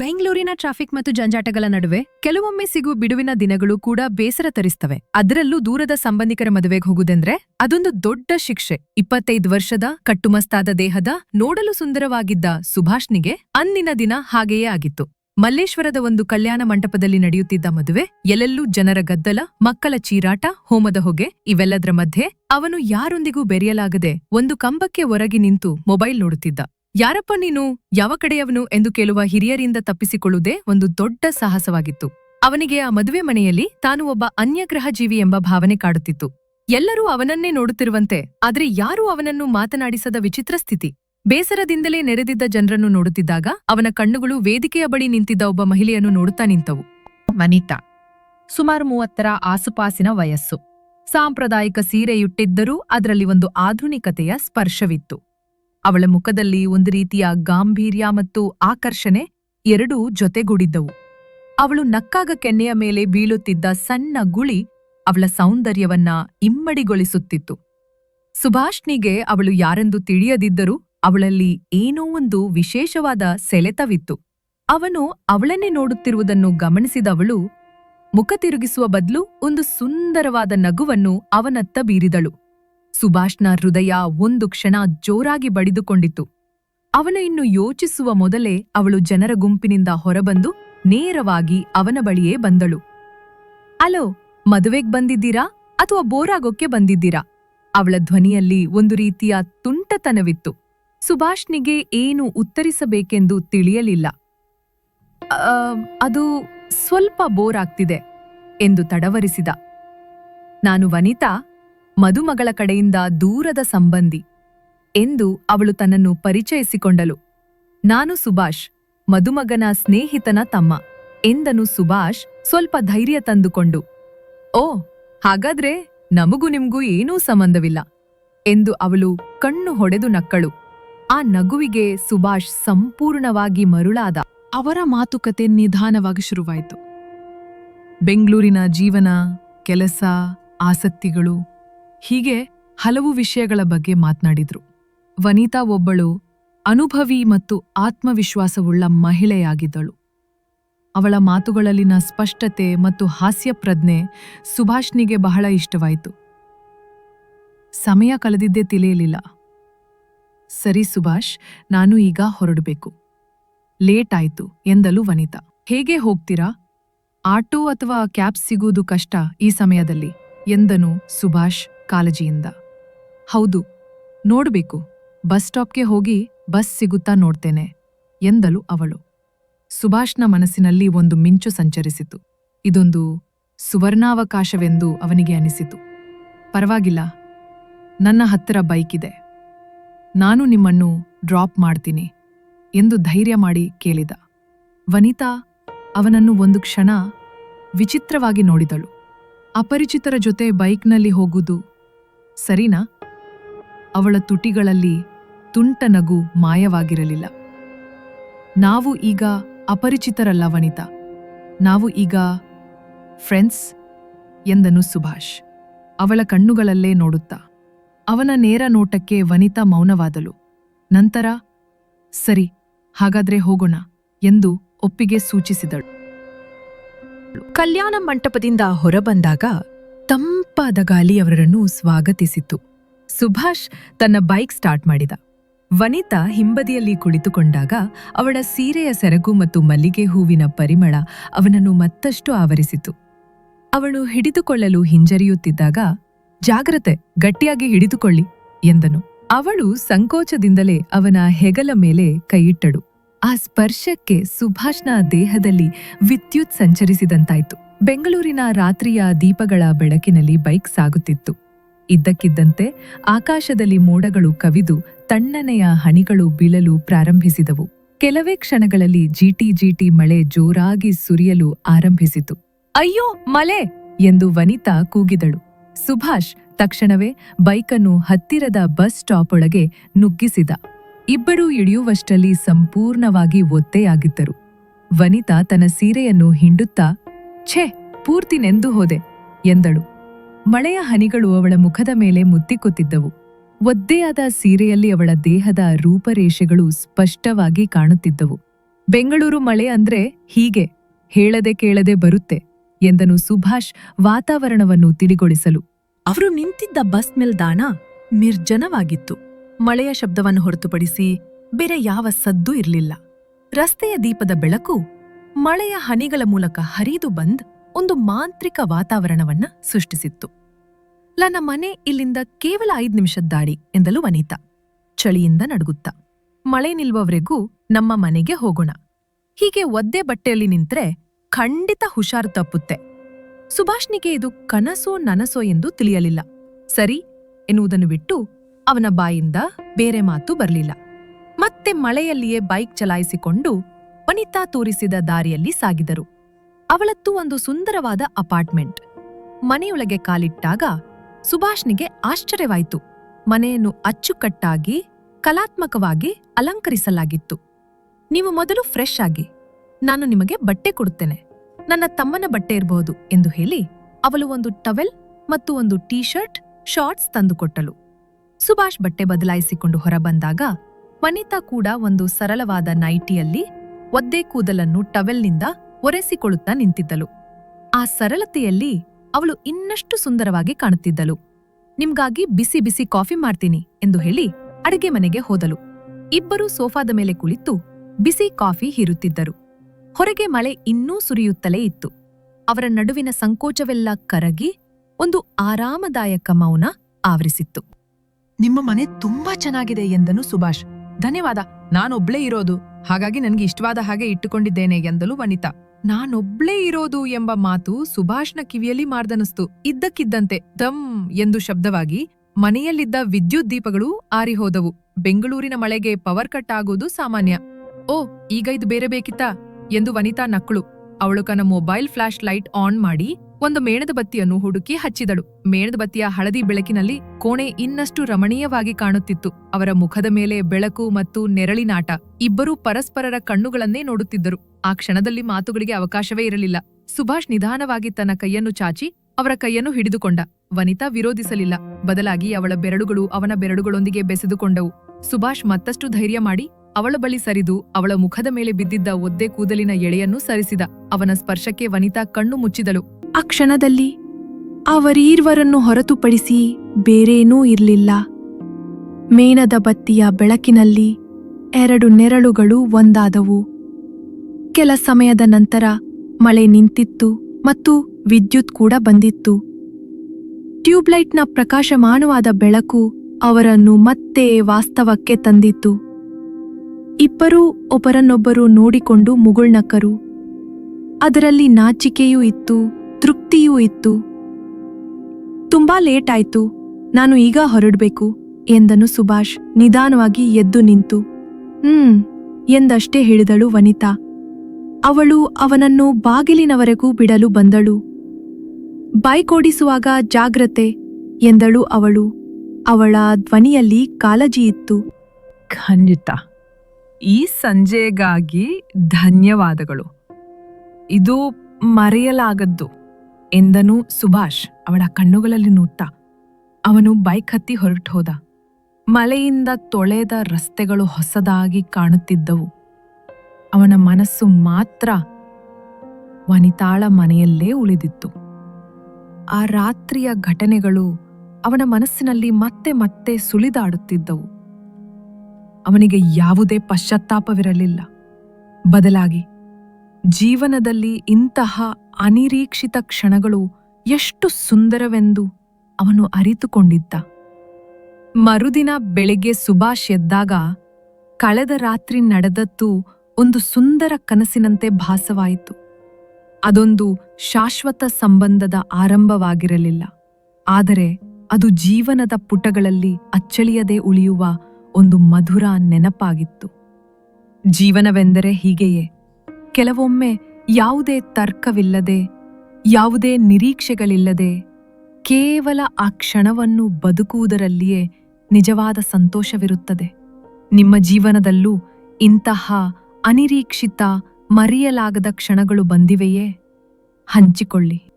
ಬೆಂಗಳೂರಿನ ಟ್ರಾಫಿಕ್ ಮತ್ತು ಜಂಜಾಟಗಳ ನಡುವೆ ಕೆಲವೊಮ್ಮೆ ಸಿಗುವ ಬಿಡುವಿನ ದಿನಗಳು ಕೂಡ ಬೇಸರ ತರಿಸ್ತವೆ. ಅದರಲ್ಲೂ ದೂರದ ಸಂಬಂಧಿಕರ ಮದುವೆಗೆ ಹೋಗುದೆಂದ್ರೆ ಅದೊಂದು ದೊಡ್ಡ ಶಿಕ್ಷೆ. ಇಪ್ಪತ್ತೈದು ವರ್ಷದ ಕಟ್ಟುಮಸ್ತಾದ ದೇಹದ ನೋಡಲು ಸುಂದರವಾಗಿದ್ದ ಸುಭಾಷ್ನಿಗೆ ಅಂದಿನ ದಿನ ಹಾಗೆಯೇ ಆಗಿತ್ತು. ಮಲ್ಲೇಶ್ವರದ ಒಂದು ಕಲ್ಯಾಣ ಮಂಟಪದಲ್ಲಿ ನಡೆಯುತ್ತಿದ್ದ ಮದುವೆ, ಎಲ್ಲೆಲ್ಲೂ ಜನರ ಗದ್ದಲ, ಮಕ್ಕಳ ಚೀರಾಟ, ಹೋಮದ ಹೊಗೆ, ಇವೆಲ್ಲದರ ಮಧ್ಯೆ ಅವನು ಯಾರೊಂದಿಗೂ ಬೆರೆಯಲಾಗದೆ ಒಂದು ಕಂಬಕ್ಕೆ ಹೊರಗಿ ನಿಂತು ಮೊಬೈಲ್ ನೋಡುತ್ತಿದ್ದ. ಯಾರಪ್ಪ ನೀನು? ಯಾವ ಕಡೆಯವನು? ಎಂದು ಕೇಳುವ ಹಿರಿಯರಿಂದ ತಪ್ಪಿಸಿಕೊಳ್ಳುವುದೇ ಒಂದು ದೊಡ್ಡ ಸಾಹಸವಾಗಿತ್ತು. ಅವನಿಗೆ ಆ ಮದುವೆ ಮನೆಯಲ್ಲಿ ತಾನು ಒಬ್ಬ ಅನ್ಯಗ್ರಹ ಜೀವಿ ಎಂಬ ಭಾವನೆ ಕಾಡುತ್ತಿತ್ತು. ಎಲ್ಲರೂ ಅವನನ್ನೇ ನೋಡುತ್ತಿರುವಂತೆ, ಆದರೆ ಯಾರೂ ಅವನನ್ನು ಮಾತನಾಡಿಸದ ವಿಚಿತ್ರ ಸ್ಥಿತಿ? ಬೇಸರದಿಂದಲೇ ನೆರೆದಿದ್ದ ಜನರನ್ನು ನೋಡುತ್ತಿದ್ದಾಗ ಅವನ ಕಣ್ಣುಗಳು ವೇದಿಕೆಯ ಬಳಿ ನಿಂತಿದ್ದ ಒಬ್ಬ ಮಹಿಳೆಯನ್ನು ನೋಡುತ್ತಾ ನಿಂತವು. ಮನಿತಾ ಸುಮಾರು ಮೂವತ್ತರ ಆಸುಪಾಸಿನ ವಯಸ್ಸು. ಸಾಂಪ್ರದಾಯಿಕ ಸೀರೆಯುಟ್ಟಿದ್ದರೂ ಅದರಲ್ಲಿ ಒಂದು ಆಧುನಿಕತೆಯ ಸ್ಪರ್ಶವಿತ್ತು. ಅವಳ ಮುಖದಲ್ಲಿ ಒಂದು ರೀತಿಯ ಗಾಂಭೀರ್ಯ ಮತ್ತು ಆಕರ್ಷಣೆ ಎರಡೂ ಜೊತೆಗೂಡಿದ್ದವು. ಅವಳು ನಕ್ಕಾಗ ಕೆನ್ನೆಯ ಮೇಲೆ ಬೀಳುತ್ತಿದ್ದ ಸಣ್ಣ ಗುಳಿ ಅವಳ ಸೌಂದರ್ಯವನ್ನ ಇಮ್ಮಡಿಗೊಳಿಸುತ್ತಿತ್ತು. ಸುಭಾಷ್ನಿಗೆ ಅವಳು ಯಾರೆಂದು ತಿಳಿಯದಿದ್ದರೂ ಅವಳಲ್ಲಿ ಏನೋ ಒಂದು ವಿಶೇಷವಾದ ಸೆಲೆತವಿತ್ತು ಅವನು ಅವಳನ್ನೇ ನೋಡುತ್ತಿರುವುದನ್ನು ಗಮನಿಸಿದವಳು ಮುಖ ತಿರುಗಿಸುವ ಬದಲು ಒಂದು ಸುಂದರವಾದ ನಗುವನ್ನು ಅವನತ್ತ ಬೀರಿದಳು. ಸುಭಾಷ್ನ ಹೃದಯ ಒಂದು ಕ್ಷಣ ಜೋರಾಗಿ ಬಡಿದುಕೊಂಡಿತು ಅವನ ಇನ್ನು ಯೋಚಿಸುವ ಮೊದಲೇ ಅವಳು ಜನರ ಗುಂಪಿನಿಂದ ಹೊರಬಂದು ನೇರವಾಗಿ ಅವನ ಬಳಿಯೇ ಬಂದಳು. ಅಲೋ, ಮದುವೆಗ್ ಬಂದಿದ್ದೀರಾ ಅಥವಾ ಬೋರಾಗೋಕ್ಕೆ ಬಂದಿದ್ದೀರಾ? ಅವಳ ಧ್ವನಿಯಲ್ಲಿ ಒಂದು ರೀತಿಯ ತುಂಟತನವಿತ್ತು. ಸುಭಾಷ್ನಿಗೆ ಏನು ಉತ್ತರಿಸಬೇಕೆಂದು ತಿಳಿಯಲಿಲ್ಲ. ಅದು ಸ್ವಲ್ಪ ಬೋರ್ ಆಗ್ತಿದೆ, ಎಂದು ತಡವರಿಸಿದ. ನಾನು ವನಿತಾ ಮದುಮಗಳ ಕಡೆಯಿಂದ ದೂರದ ಸಂಬಂಧಿ ಎಂದು ಅವಳು ತನ್ನನ್ನು ಪರಿಚಯಿಸಿಕೊಂಡಳು. ನಾನು ಸುಭಾಷ್, ಮದುಮಗನ ಸ್ನೇಹಿತನ ತಮ್ಮ ಎಂದನು ಸುಭಾಷ್ ಸ್ವಲ್ಪ ಧೈರ್ಯ ತಂದುಕೊಂಡು. ಓ, ಹಾಗಾದ್ರೆ ನಮಗೂ ನಿಮ್ಗೂ ಏನೂ ಸಂಬಂಧವಿಲ್ಲ ಎಂದು ಅವಳು ಕಣ್ಣು ಹೊಡೆದು ನಕ್ಕಳು. ಆ ನಗುವಿಗೆ ಸುಭಾಷ್ ಸಂಪೂರ್ಣವಾಗಿ ಮರುಳಾದ ಅವರ ಮಾತುಕತೆ ನಿಧಾನವಾಗಿ ಶುರುವಾಯಿತು. ಬೆಂಗಳೂರಿನ ಜೀವನ, ಕೆಲಸ, ಆಸಕ್ತಿಗಳು ಹೀಗೆ ಹಲವು ವಿಷಯಗಳ ಬಗ್ಗೆ ಮಾತನಾಡಿದ್ರು. ವನಿತಾ ಒಬ್ಬಳು ಅನುಭವಿ ಮತ್ತು ಆತ್ಮವಿಶ್ವಾಸವುಳ್ಳ ಮಹಿಳೆಯಾಗಿದ್ದಳು. ಅವಳ ಮಾತುಗಳಲ್ಲಿನ ಸ್ಪಷ್ಟತೆ ಮತ್ತು ಹಾಸ್ಯಪ್ರಜ್ಞೆ ಸುಭಾಷ್ನಿಗೆ ಬಹಳ ಇಷ್ಟವಾಯಿತು. ಸಮಯ ಕಳೆದಿದ್ದೇ ತಿಳಿಯಲಿಲ್ಲ. ಸರಿ ಸುಭಾಷ್, ನಾನು ಈಗ ಹೊರಡಬೇಕು. ಲೇಟ್ ಆಯ್ತು ಎಂದಲು ವನಿತಾ. ಹೇಗೆ ಹೋಗ್ತೀರಾ? ಆಟೋ ಅಥವಾ ಕ್ಯಾಬ್ ಸಿಗುವುದು ಕಷ್ಟ ಈ ಸಮಯದಲ್ಲಿ? ಎಂದನು ಸುಭಾಷ್. ಕಾಳಜಿಯಿಂದ. ಹೌದು, ನೋಡ್ಬೇಕು, ಬಸ್ ಸ್ಟಾಪ್ಗೆ ಹೋಗಿ ಬಸ್ ಸಿಗುತ್ತಾ ನೋಡ್ತೇನೆ, ಎಂದಳು ಅವಳು. ಸುಭಾಷ್ನ ಮನಸ್ಸಿನಲ್ಲಿ ಒಂದು ಮಿಂಚು ಸಂಚರಿಸಿತು. ಇದೊಂದು ಸುವರ್ಣಾವಕಾಶವೆಂದು ಅವನಿಗೆ ಅನಿಸಿತು. ಪರವಾಗಿಲ್ಲ, ನನ್ನ ಹತ್ತಿರ ಬೈಕ್ ಇದೆ. ನಾನು ನಿಮ್ಮನ್ನು ಡ್ರಾಪ್ ಮಾಡ್ತೀನಿ, ಎಂದು ಧೈರ್ಯ ಮಾಡಿ ಕೇಳಿದ. ವನಿತಾ ಅವನನ್ನು ಒಂದು ಕ್ಷಣ ವಿಚಿತ್ರವಾಗಿ ನೋಡಿದಳು. ಅಪರಿಚಿತರ ಜೊತೆ ಬೈಕ್ನಲ್ಲಿ ಹೋಗುವುದು ಸರಿನಾ? ಅವಳ ತುಟಿಗಳಲ್ಲಿ ತುಂಟ ನಗು ಮಾಯವಾಗಿರಲಿಲ್ಲ. ನಾವು ಈಗ ಅಪರಿಚಿತರಲ್ಲ ವನಿತಾ. ನಾವು ಈಗ ಫ್ರೆಂಡ್ಸ್ ಎಂದನು ಸುಭಾಷ್. ಅವಳ ಕಣ್ಣುಗಳಲ್ಲೇ ನೋಡುತ್ತಾ. ಅವನ ನೇರ ನೋಟಕ್ಕೆ ವನಿತಾ ಮೌನವಾದಳು. ನಂತರ, ಸರಿ, ಹಾಗಾದ್ರೆ ಹೋಗೋಣ ಎಂದು ಒಪ್ಪಿಗೆ ಸೂಚಿಸಿದಳು. ಕಲ್ಯಾಣ ಮಂಟಪದಿಂದ ಹೊರಬಂದಾಗ ತಂಪಾದ ಗಾಲಿ ಅವರನ್ನು ಸ್ವಾಗತಿಸಿತು. ಸುಭಾಷ್ ತನ್ನ ಬೈಕ್ ಸ್ಟಾರ್ಟ್ ಮಾಡಿದ. ವನಿತಾ ಹಿಂಬದಿಯಲ್ಲಿ ಕುಳಿತುಕೊಂಡಾಗ ಅವಳ ಸೀರೆಯ ಸೆರಗು ಮತ್ತು ಮಲ್ಲಿಗೆ ಹೂವಿನ ಪರಿಮಳ ಅವನನ್ನು ಮತ್ತಷ್ಟು ಆವರಿಸಿತು. ಅವಳು ಹಿಡಿದುಕೊಳ್ಳಲು ಹಿಂಜರಿಯುತ್ತಿದ್ದಾಗ, ಜಾಗ್ರತೆ, ಗಟ್ಟಿಯಾಗಿ ಹಿಡಿದುಕೊಳ್ಳಿ, ಎಂದನು. ಅವಳು ಸಂಕೋಚದಿಂದಲೇ ಅವನ ಹೆಗಲ ಮೇಲೆ ಕೈಯಿಟ್ಟಳು. ಆ ಸ್ಪರ್ಶಕ್ಕೆ ಸುಭಾಷ್ನ ದೇಹದಲ್ಲಿ ವಿದ್ಯುತ್ ಸಂಚರಿಸಿದಂತಾಯ್ತು. ಬೆಂಗಳೂರಿನ ರಾತ್ರಿಯ ದೀಪಗಳ ಬೆಳಕಿನಲ್ಲಿ ಬೈಕ್ ಸಾಗುತ್ತಿತ್ತು. ಇದ್ದಕ್ಕಿದ್ದಂತೆ ಆಕಾಶದಲ್ಲಿ ಮೋಡಗಳು ಕವಿದು ತಣ್ಣನೆಯ ಹನಿಗಳು ಬೀಳಲು ಪ್ರಾರಂಭಿಸಿದವು. ಕೆಲವೇ ಕ್ಷಣಗಳಲ್ಲಿ ಜೀಟಿ ಜೀಟಿ ಮಳೆ ಜೋರಾಗಿ ಸುರಿಯಲು ಆರಂಭಿಸಿತು. ಅಯ್ಯೋ, ಮಳೆ! ಎಂದು ವನಿತಾ ಕೂಗಿದಳು. ಸುಭಾಷ್ ತಕ್ಷಣವೇ ಬೈಕನ್ನು ಹತ್ತಿರದ ಬಸ್ ಸ್ಟಾಪ್ ಒಳಗೆ ನುಗ್ಗಿಸಿದ. ಇಬ್ಬರೂ ಇಳಿಯುವಷ್ಟರಲ್ಲಿ ಸಂಪೂರ್ಣವಾಗಿ ಒತ್ತೆಯಾಗಿದ್ದರು. ವನಿತಾ ತನ್ನ ಸೀರೆಯನ್ನು ಹಿಂಡುತ್ತಾ ಛೇ, ಪೂರ್ತಿ ನೆಂದು ಹೋದೆ ಎಂದಳು. ಮಳೆಯ ಹನಿಗಳು ಅವಳ ಮುಖದ ಮೇಲೆ ಮುತ್ತಿಕ್ಕುತ್ತಿದ್ದವು ಒದ್ದೆಯಾದ ಸೀರೆಯಲ್ಲಿ ಅವಳ ದೇಹದ ರೂಪರೇಷೆಗಳು ಸ್ಪಷ್ಟವಾಗಿ ಕಾಣುತ್ತಿದ್ದವು. ಬೆಂಗಳೂರು ಮಳೆ ಅಂದ್ರೆ ಹೀಗೆ, ಹೇಳದೆ ಕೇಳದೆ ಬರುತ್ತೆ ಎಂದನು ಸುಭಾಷ್ ವಾತಾವರಣವನ್ನು ತಿಳಿಗೊಳಿಸಲು. ಅವರು ನಿಂತಿದ್ದ ಬಸ್ ನಿಲ್ದಾಣ ನಿರ್ಜನವಾಗಿತ್ತು. ಮಳೆಯ ಶಬ್ದವನ್ನು ಹೊರತುಪಡಿಸಿ ಬೇರೆ ಯಾವ ಸದ್ದೂ ಇರಲಿಲ್ಲ. ರಸ್ತೆಯ ದೀಪದ ಬೆಳಕು ಮಳೆಯ ಹನಿಗಳ ಮೂಲಕ ಹರಿದು ಬಂದ್ ಒಂದು ಮಾಂತ್ರಿಕ ವಾತಾವರಣವನ್ನ ಸೃಷ್ಟಿಸಿತ್ತು. ನನ್ನ ಮನೆ ಇಲ್ಲಿಂದ ಕೇವಲ ಐದು ನಿಮಿಷದ ದಾಡಿ ಎಂದಲು ವನಿತಾ, ಚಳಿಯಿಂದ ನಡುಗುತ್ತ. ಮಳೆ ನಿಲ್ವವರೆಗೂ ನಮ್ಮ ಮನೆಗೆ ಹೋಗೋಣ. ಹೀಗೆ ಒದ್ದೆ ಬಟ್ಟೆಯಲ್ಲಿ ನಿಂತ್ರೆ ಖಂಡಿತ ಹುಷಾರು ತಪ್ಪುತ್ತೆ. ಸುಭಾಷ್ನಿಗೆ ಇದು ಕನಸೋ ನನಸೋ ಎಂದು ತಿಳಿಯಲಿಲ್ಲ. ಸರಿ ಎನ್ನುವುದನ್ನು ಬಿಟ್ಟು ಅವನ ಬಾಯಿಂದ ಬೇರೆ ಮಾತು ಬರಲಿಲ್ಲ. ಮತ್ತೆ ಮಳೆಯಲ್ಲಿಯೇ ಬೈಕ್ ಚಲಾಯಿಸಿಕೊಂಡು ವನಿತಾ ತೋರಿಸಿದ ದಾರಿಯಲ್ಲಿ ಸಾಗಿದರು. ಅವಳತ್ತು ಒಂದು ಸುಂದರವಾದ ಅಪಾರ್ಟ್ಮೆಂಟ್. ಮನೆಯೊಳಗೆ ಕಾಲಿಟ್ಟಾಗ ಸುಭಾಷ್ನಿಗೆ ಆಶ್ಚರ್ಯವಾಯಿತು. ಮನೆಯನ್ನು ಅಚ್ಚುಕಟ್ಟಾಗಿ, ಕಲಾತ್ಮಕವಾಗಿ ಅಲಂಕರಿಸಲಾಗಿತ್ತು. ನೀವು ಮೊದಲು ಫ್ರೆಶ್ ಆಗಿ, ನಾನು ನಿಮಗೆ ಬಟ್ಟೆ ಕೊಡುತ್ತೇನೆ. ನನ್ನ ತಮ್ಮನ ಬಟ್ಟೆ ಇರಬಹುದು ಎಂದು ಹೇಳಿ, ಅವಳು ಒಂದು ಟವೆಲ್ ಮತ್ತು ಒಂದು ಟೀ ಶರ್ಟ್ ಶಾರ್ಟ್ಸ್ ತಂದುಕೊಟ್ಟಳು. ಸುಭಾಷ್ ಬಟ್ಟೆ ಬದಲಾಯಿಸಿಕೊಂಡು ಹೊರಬಂದಾಗ, ವನಿತಾ ಕೂಡ ಒಂದು ಸರಳವಾದ ನೈಟಿಯಲ್ಲಿ ಒದ್ದೆ ಕೂದಲನ್ನು ಟವೆಲ್ನಿಂದ ಒರೆಸಿಕೊಳ್ಳುತ್ತಾ ನಿಂತಿದ್ದಳು. ಆ ಸರಳತೆಯಲ್ಲಿ ಅವಳು ಇನ್ನಷ್ಟು ಸುಂದರವಾಗಿ ಕಾಣುತ್ತಿದ್ದಳು. ನಿಮ್ಗಾಗಿ ಬಿಸಿ ಬಿಸಿ ಕಾಫಿ ಮಾಡ್ತೀನಿ ಎಂದು ಹೇಳಿ ಅಡುಗೆ ಮನೆಗೆ ಹೋದಳು. ಇಬ್ಬರೂ ಸೋಫಾದ ಮೇಲೆ ಕುಳಿತು ಬಿಸಿ ಕಾಫಿ ಹೀರುತ್ತಿದ್ದರು. ಹೊರಗೆ ಮಳೆ ಇನ್ನೂ ಸುರಿಯುತ್ತಲೇ ಇತ್ತು. ಅವರ ನಡುವಿನ ಸಂಕೋಚವೆಲ್ಲ ಕರಗಿ ಒಂದು ಆರಾಮದಾಯಕ ಮೌನ ಆವರಿಸಿತ್ತು. ನಿಮ್ಮ ಮನೆ ತುಂಬಾ ಚೆನ್ನಾಗಿದೆ ಎಂದನು ಸುಭಾಷ್. ಧನ್ಯವಾದ, ನಾನೊಬ್ಳೇ ಇರೋದು. ಹಾಗಾಗಿ ನನಗೆ ಇಷ್ಟವಾದ ಹಾಗೆ ಇಟ್ಟುಕೊಂಡಿದ್ದೇನೆ ಎಂದಲು ವನಿತಾ. ನಾನೊಬ್ಳೇ ಇರೋದು ಎಂಬ ಮಾತು ಸುಭಾಷ್ನ ಕಿವಿಯಲ್ಲಿ ಮಾರ್ದನಸ್ತು. ಇದ್ದಕ್ಕಿದ್ದಂತೆ ದಮ್ ಎಂದು ಶಬ್ದವಾಗಿ ಮನೆಯಲ್ಲಿದ್ದ ವಿದ್ಯುತ್ ದೀಪಗಳು ಆರಿಹೋದವು. ಬೆಂಗಳೂರಿನ ಮಳೆಗೆ ಪವರ್ ಕಟ್ ಆಗೋದು ಸಾಮಾನ್ಯ. ಓ, ಈಗ ಇದು ಬೇರೆ ಬೇಕಿತ್ತಾ? ಎಂದು ವನಿತಾ ನಕ್ಕಳು. ಅವಳು ಕನ ಮೊಬೈಲ್ ಫ್ಲಾಶ್ ಲೈಟ್ ಆನ್ ಮಾಡಿ ಒಂದು ಮೇಣದ ಬತ್ತಿಯನ್ನು ಹುಡುಕಿ ಹಚ್ಚಿದಳು. ಮೇಣದ ಬತ್ತಿಯ ಹಳದಿ ಬೆಳಕಿನಲ್ಲಿ ಕೋಣೆ ಇನ್ನಷ್ಟು ರಮಣೀಯವಾಗಿ ಕಾಣುತ್ತಿತ್ತು. ಅವರ ಮುಖದ ಮೇಲೆ ಬೆಳಕು ಮತ್ತು ನೆರಳಿನಾಟ ಇಬ್ಬರೂ ಪರಸ್ಪರರ ಕಣ್ಣುಗಳನ್ನೇ ನೋಡುತ್ತಿದ್ದರು. ಆ ಕ್ಷಣದಲ್ಲಿ ಮಾತುಗಳಿಗೆ ಅವಕಾಶವೇ ಇರಲಿಲ್ಲ. ಸುಭಾಷ್ ನಿಧಾನವಾಗಿ ತನ್ನ ಕೈಯನ್ನು ಚಾಚಿ ಅವರ ಕೈಯನ್ನು ಹಿಡಿದುಕೊಂಡ. ವನಿತಾ ವಿರೋಧಿಸಲಿಲ್ಲ. ಬದಲಾಗಿ ಅವಳ ಬೆರಳುಗಳು ಅವನ ಬೆರಳುಗಳೊಂದಿಗೆ ಬೆಸೆದುಕೊಂಡವು. ಸುಭಾಷ್ ಮತ್ತಷ್ಟು ಧೈರ್ಯ ಮಾಡಿ ಅವಳ ಬಳಿ ಸರಿದು ಅವಳ ಮುಖದ ಮೇಲೆ ಬಿದ್ದಿದ್ದ ಒದ್ದೆ ಕೂದಲಿನ ಎಳೆಯನ್ನು ಸರಿಸಿದ. ಅವನ ಸ್ಪರ್ಶಕ್ಕೆ ವನಿತಾ ಕಣ್ಣು ಮುಚ್ಚಿದಳು. ಆ ಕ್ಷಣದಲ್ಲಿ ಅವರೀರ್ವರನ್ನು ಹೊರತುಪಡಿಸಿ ಬೇರೇನೂ ಇರಲಿಲ್ಲ. ಮೇಣದ ಬತ್ತಿಯ ಬೆಳಕಿನಲ್ಲಿ ಎರಡು ನೆರಳುಗಳು ಒಂದಾದವು. ಕೆಲ ಸಮಯದ ನಂತರ ಮಳೆ ನಿಂತಿತ್ತು ಮತ್ತು ವಿದ್ಯುತ್ ಕೂಡ ಬಂದಿತ್ತು. ಟ್ಯೂಬ್ಲೈಟ್ನ ಪ್ರಕಾಶಮಾನವಾದ ಬೆಳಕು ಅವರನ್ನು ಮತ್ತೆ ವಾಸ್ತವಕ್ಕೆ ತಂದಿತ್ತು. ಇಬ್ಬರೂ ಒಬ್ಬರನ್ನೊಬ್ಬರು ನೋಡಿಕೊಂಡು ಮುಗುಳ್ನಕ್ಕರು ಅದರಲ್ಲಿ ನಾಚಿಕೆಯೂ ಇತ್ತು, ತೃಪ್ತಿಯೂ ಇತ್ತು. ತುಂಬಾ ಲೇಟ್ ಆಯ್ತು, ನಾನು ಈಗ ಹೊರಡ್ಬೇಕು, ಎಂದನು ಸುಭಾಷ್ ನಿಧಾನವಾಗಿ ಎದ್ದು ನಿಂತು. ಹ್ಮ್, ಎಂದಷ್ಟೇ ಹೇಳಿದಳು ವನಿತಾ. ಅವಳು ಅವನನ್ನು ಬಾಗಿಲಿನವರೆಗೂ ಬಿಡಲು ಬಂದಳು. ಬೈಕ್ ಓಡಿಸುವಾಗ ಜಾಗ್ರತೆ, ಎಂದಳು ಅವಳು. ಅವಳ ಧ್ವನಿಯಲ್ಲಿ ಕಾಳಜಿಯಿತ್ತು ಖಂಡಿತ. ಈ ಸಂಜೆಗಾಗಿ ಧನ್ಯವಾದಗಳು. ಇದು ಮರೆಯಲಾಗದ್ದು ಎಂದನು ಸುಭಾಷ್ ಅವಳ ಕಣ್ಣುಗಳಲ್ಲಿ ನೂತ್ತ ಅವನು ಬೈಕ್ ಹತ್ತಿ ಹೊರಟು ಹೋದ. ಮಳೆಯಿಂದ ತೊಳೆದ ರಸ್ತೆಗಳು ಹೊಸದಾಗಿ ಕಾಣುತ್ತಿದ್ದವು. ಅವನ ಮನಸ್ಸು ಮಾತ್ರ ವನಿತಾಳ ಮನೆಯಲ್ಲೇ ಉಳಿದಿತ್ತು. ಆ ರಾತ್ರಿಯ ಘಟನೆಗಳು ಅವನ ಮನಸ್ಸಿನಲ್ಲಿ ಮತ್ತೆ ಮತ್ತೆ ಸುಳಿದಾಡುತ್ತಿದ್ದವು. ಅವನಿಗೆ ಯಾವುದೇ ಪಶ್ಚಾತ್ತಾಪವಿರಲಿಲ್ಲ. ಬದಲಾಗಿ, ಜೀವನದಲ್ಲಿ ಇಂತಹ ಅನಿರೀಕ್ಷಿತ ಕ್ಷಣಗಳು ಎಷ್ಟು ಸುಂದರವೆಂದು ಅವನು ಅರಿತುಕೊಂಡಿದ್ದ. ಮರುದಿನ ಬೆಳಿಗ್ಗೆ ಸುಭಾಷ್ ಎದ್ದಾಗ ಕಳೆದ ರಾತ್ರಿ ನಡೆದದ್ದು ಒಂದು ಸುಂದರ ಕನಸಿನಂತೆ ಭಾಸವಾಯಿತು. ಅದೊಂದು ಶಾಶ್ವತ ಸಂಬಂಧದ ಆರಂಭವಾಗಿರಲಿಲ್ಲ. ಆದರೆ ಅದು ಜೀವನದ ಪುಟಗಳಲ್ಲಿ ಅಚ್ಚಳಿಯದೆ ಉಳಿಯುವ ಒಂದು ಮಧುರ ನೆನಪಾಗಿತ್ತು. ಜೀವನವೆಂದರೆ ಹೀಗೆಯೇ, ಕೆಲವೊಮ್ಮೆ ಯಾವುದೇ ತರ್ಕವಿಲ್ಲದೆ, ಯಾವುದೇ ನಿರೀಕ್ಷೆಗಳಿಲ್ಲದೆ, ಕೇವಲ ಆ ಕ್ಷಣವನ್ನು ಬದುಕುವುದರಲ್ಲಿಯೇ ನಿಜವಾದ ಸಂತೋಷವಿರುತ್ತದೆ. ನಿಮ್ಮ ಜೀವನದಲ್ಲೂ ಇಂತಹ ಅನಿರೀಕ್ಷಿತ, ಮರೆಯಲಾಗದ ಕ್ಷಣಗಳು ಬಂದಿವೆಯೇ? ಹಂಚಿಕೊಳ್ಳಿ.